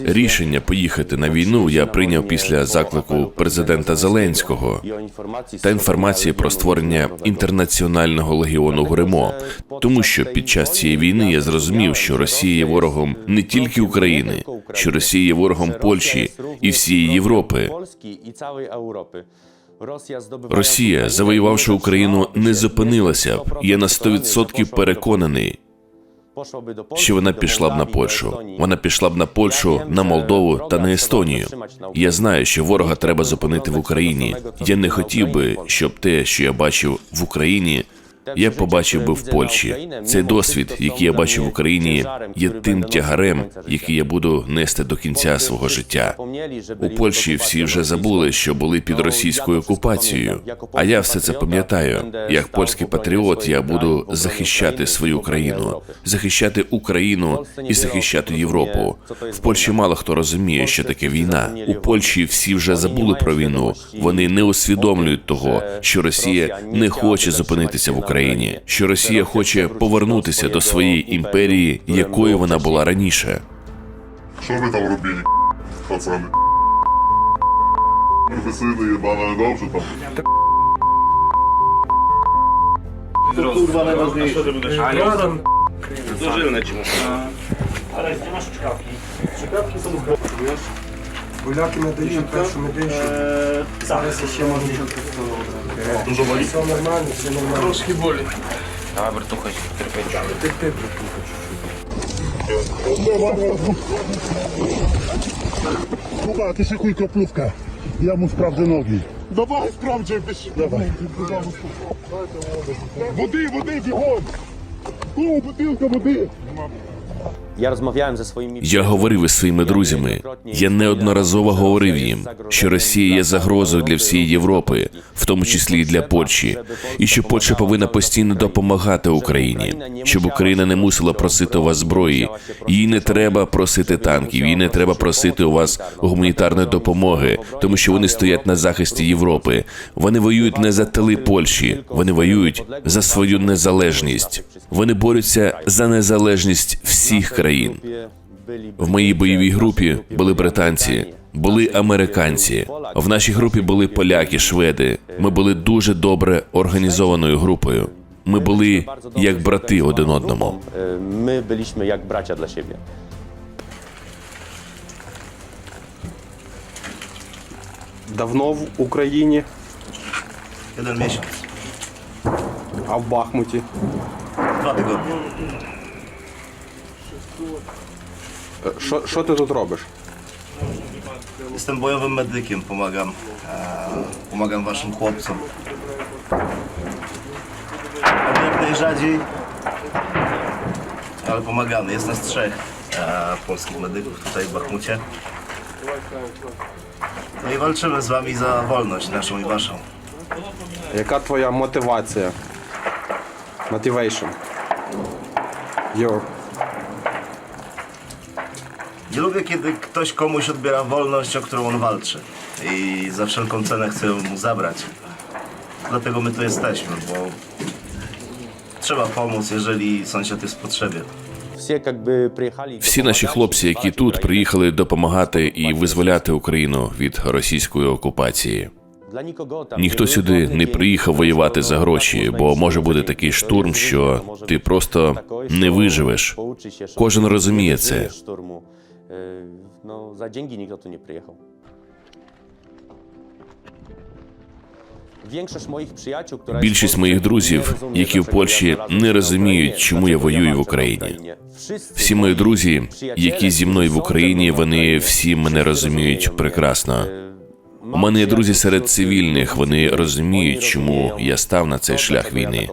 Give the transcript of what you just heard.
Рішення поїхати на війну я прийняв після заклику президента Зеленського та інформації про створення інтернаціонального легіону Гримо, тому що під час цієї війни я зрозумів, що Росія є ворогом не тільки України, що Росія є ворогом Польщі і всієї Європи. Росія, завоювавши Україну, не зупинилася. Я на 100% переконаний, що вона пішла б на Польщу. Вона пішла б на Польщу, на Молдову та на Естонію. Я знаю, що ворога треба зупинити в Україні. Я не хотів би, щоб те, що я бачив в Україні, я побачив би в Польщі. Цей досвід, який я бачив в Україні, є тим тягарем, який я буду нести до кінця свого життя. У Польщі всі вже забули, що були під російською окупацією. А я все це пам'ятаю. Як польський патріот, я буду захищати свою країну, захищати Україну і захищати Європу. В Польщі мало хто розуміє, що таке війна. У Польщі всі вже забули про війну. Вони не усвідомлюють того, що Росія не хоче зупинитися в Україні, що Росія хоче повернутися до своєї імперії, якою вона була раніше. Що ви там робили, пацани? Ви сини єбана, не dobrze там. Kurwa najważniejsze. Zużyłem ci muszę. Поляки не дають першу медичну. Зараз ще можна. Dużo boli? Все нормально, все нормально. Troszkę boli. Dawaj, Bertucha, terpieć. Ти ти братуха. Kuba, ty szykuj kroplówkę. Ja mu sprawdzę nogi. Давай справді, Давай. Води, води, бігом! О, бутилка води! Я розмовляю зі своїми Я говорив із своїми друзями. Я неодноразово говорив їм, що Росія є загрозою для всієї Європи, в тому числі і для Польщі, і що Польща повинна постійно допомагати Україні, щоб Україна не мусила просити у вас зброї. Їй не треба просити танків, їй не треба просити у вас гуманітарної допомоги, тому що вони стоять на захисті Європи. Вони воюють не за тили Польщі, вони воюють за свою незалежність. Вони борються за незалежність всіх країн. В моїй бойовій групі були британці, були американці. В нашій групі були поляки, шведи. Ми були дуже добре організованою групою. Ми були як брати один одному. Ми byliśmy як браття для siebie. Давно в Україні, Jeden miesiąc. а в Бахмуті. Dwa tygodnie. Е, Що, що ти тут робиш? Jestem bojowym medykiem, pomagam. E, pomagam waszym chłopcom. Robię Jak najrzadziej, ale pomagamy. Jest nas trzech e, polskich medyków tutaj w Bachmucie. No i walczymy z wami za wolność naszą i waszą. Яка твоя мотивація? Motivation. Your. Nie lubię, kiedy ktoś komuś odbiera wolność, o którą on walczy. I za wszelką cenę chce ją mu zabrać. Dlatego my tu jesteśmy, bo trzeba pomóc, jeżeli sąsiad jest w potrzebie. Всі наші хлопці, які тут приїхали допомагати і визволяти Україну від російської окупації. Для нікого Ніхто сюди не приїхав воювати за гроші, бо може бути такий штурм, що ти просто не виживеш. Кожен розуміє це. Е, тут не приїхав. Większość moich przyjaciół, która Більшість моїх друзів, які в Польщі, не розуміють, чому я воюю в Україні. Всі мої друзі, які зі мною в Україні, вони всі мене розуміють прекрасно. У мене є друзі серед цивільних. Вони розуміють, чому я став на цей шлях війни.